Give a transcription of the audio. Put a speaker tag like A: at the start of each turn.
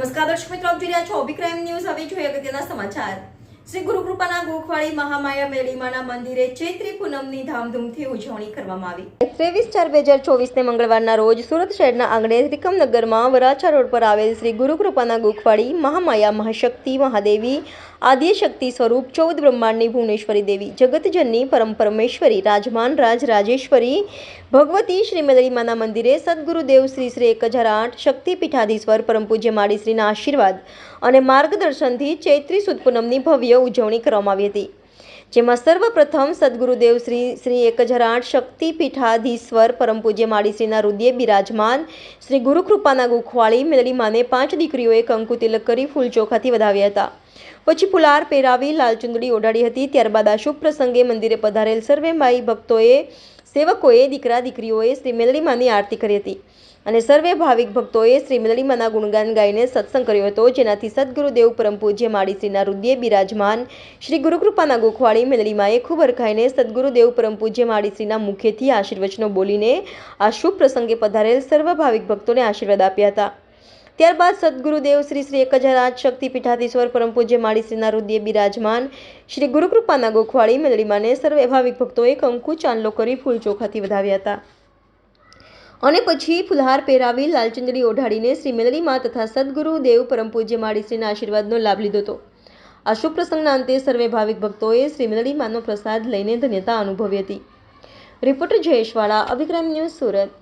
A: નમસ્કાર દર્શક મિત્રો આપ જોઈ રહ્યા છો અભિક્રાઇમ ન્યૂઝ હવે જોઈએ અગત્યના સમાચાર. શ્રી ગુરુકૃપાના ગોખવાળી મહામાયા મેળીમાના મંદિરે ચૈત્રી પૂનમની ધામધૂમથી ઉજવણી કરવામાં આવી. ત્રેવીસ ચાર બે હજાર ચોવીસને મંગળવારના રોજ સુરત શહેરના આંગણે ત્રિકમનગરમાં વરાછા રોડ પર આવેલ શ્રી ગુરુકૃપાના ગોખવાળી મહામાયા મહાશક્તિ મહાદેવી આદ્યશક્તિ સ્વરૂપ ચૌદ બ્રહ્માંડની ભુવનેશ્વરી દેવી, જગતજનની પરમ પરમેશ્વરી, રાજમાન રાજ રાજેશ્વરી, ભગવતી શ્રી મેલડીમાના મંદિરે સદગુરુદેવ શ્રી શ્રી એક હજાર આઠ શક્તિપીઠાધીશ્વર પરમ પૂજ્ય માડીશ્રીના આશીર્વાદ અને માર્ગદર્શનથી ચૈત્રી સુદ પૂનમની ભવ્ય ઉજવણી કરવામાં આવી હતી. જેમાં સર્વપ્રથમ સદગુરુદેવ શ્રી શ્રી એક હજાર આઠ શક્તિપીઠાધીશ્વર પરમ પૂજ્ય માડીશ્રીના હૃદય બિરાજમાન શ્રી ગુરુકૃપાના ગુખવાળી મેલડીમાને પાંચ દીકરીઓએ કંકુ તિલક કરી ફૂલ ચોખાથી વધાવ્યા હતા. પછી ફુલાર પહેરાવી લાલચુંદડી ઓઢાડી હતી. ત્યારબાદ આ શુભ પ્રસંગે મંદિરે પધારેલ સર્વે માઈ ભક્તોએ, સેવકોએ, દીકરા દીકરીઓએ શ્રી મેલડીમાની આરતી કરી હતી. અને સર્વે ભાવિક ભક્તોએ શ્રી મેલડીમાના ગુણગાન ગાઈને સત્સંગ કર્યો હતો. જેનાથી સદગુરુદેવ પરમ પૂજ્ય માડીશ્રીના હૃદય બિરાજમાન શ્રી ગુરુકૃપાના ગોખવાળી મેલડીમાએ ખૂબ અરખાઈને સદગુરુદેવ પરમ પૂજ્ય માડીશ્રીના મુખેથી આશીર્વચનો બોલીને આ શુભ પ્રસંગે પધારેલ સર્વ ભાવિક ભક્તોને આશીર્વાદ આપ્યા હતા. ત્યારબાદ સદગુરુદેવ શ્રી શ્રી એક હજાર આઠ શક્તિપીઠાધીશ્વર પરમ પૂજ્ય માળીશ્રીના હૃદય બિરાજમાન શ્રી ગુરુકૃપાના ગોખવાળી મેલડીમાને સર્વે ભાવિક ભક્તોએ કંકુ ચાંદલો કરી ફૂલ ચોખાથી વધાવ્યા હતા. અને પછી ફુલહાર પહેરાવી લાલચંદડી ઓઢાડીને શ્રી મેલડીમાં તથા સદગુરુદેવ પરમ પૂજ્ય માળીશ્રીના આશીર્વાદનો લાભ લીધો હતો. આ શુભ પ્રસંગના અંતે સર્વે ભાવિક ભક્તોએ શ્રી મેલડીમાનો પ્રસાદ લઈને ધન્યતા અનુભવી હતી. રિપોર્ટર જયેશવાળા, અભિક્રમ ન્યૂઝ સુરત.